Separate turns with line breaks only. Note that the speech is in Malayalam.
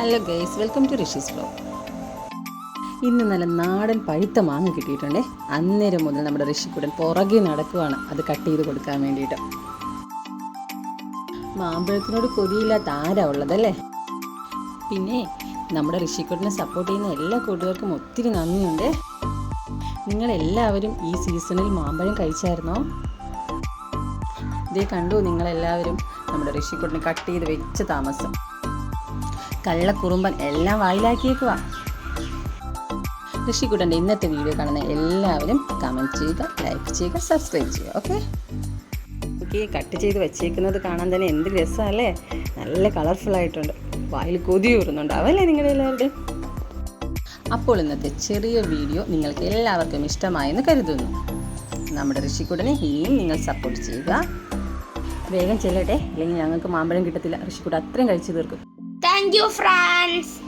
Hello guys welcome to Rishi's blog ഇന്ന് നല്ല നാടൻ പഴുത്ത മാങ്ങ കിട്ടിയിട്ടുണ്ടേ. അന്നേരം മുതൽ നമ്മുടെ ഋഷിക്കുടൻ പുറകെ നടക്കുവാണ്. അത് കട്ട് ചെയ്ത് കൊടുക്കാൻ വേണ്ടിയിട്ട്. മാമ്പഴത്തിനോട് കൊതിയില്ലാത്ത ആരാ ഉള്ളതല്ലേ? പിന്നെ നമ്മുടെ ഋഷിക്കുടനെ സപ്പോർട്ട് ചെയ്യുന്ന എല്ലാ കൂട്ടുകാർക്കും ഒത്തിരി നന്ദിയുണ്ട്. നിങ്ങളെല്ലാവരും ഈ സീസണിൽ മാമ്പഴം കഴിച്ചായിരുന്നോ? ഇതേ കണ്ടു നിങ്ങളെല്ലാവരും നമ്മുടെ ഋഷിക്കുടനെ കട്ട് ചെയ്ത് വെച്ച് താമസം. കള്ളക്കുറുമ്പൻ എല്ലാം വായിലാക്കിയേക്കുക ഋഷിക്കുട്ടന്റെ ഇന്നത്തെ വീഡിയോ കാണുന്ന എല്ലാവരും കമന്റ് ചെയ്യുക ലൈക്ക് ചെയ്യുക സബ്സ്ക്രൈബ് ചെയ്യുക ഓക്കെ ഓക്കെ കട്ട് ചെയ്ത് വെച്ചേക്കുന്നത് കാണാൻ തന്നെ എന്ത് രസമല്ലേ? നല്ല കളർഫുൾ ആയിട്ടുണ്ട്. വായിൽ കൊതി ഊറുന്നുണ്ടാവല്ലേ നിങ്ങളുടെ എല്ലാവരുടെയും? അപ്പോൾ ഇന്നത്തെ ചെറിയ വീഡിയോ നിങ്ങൾക്ക് എല്ലാവർക്കും ഇഷ്ടമായെന്ന് കരുതുന്നു. നമ്മുടെ ഋഷിക്കുടനെ ഇനിയും നിങ്ങൾ സപ്പോർട്ട് ചെയ്യുക. വേഗം ചെല്ലട്ടെ അല്ലെങ്കിൽ ഞങ്ങൾക്ക് മാമ്പഴം കിട്ടത്തില്ല. ഋഷിക്കുട അത്രയും കഴിച്ചു തീർക്കും.
and your friends.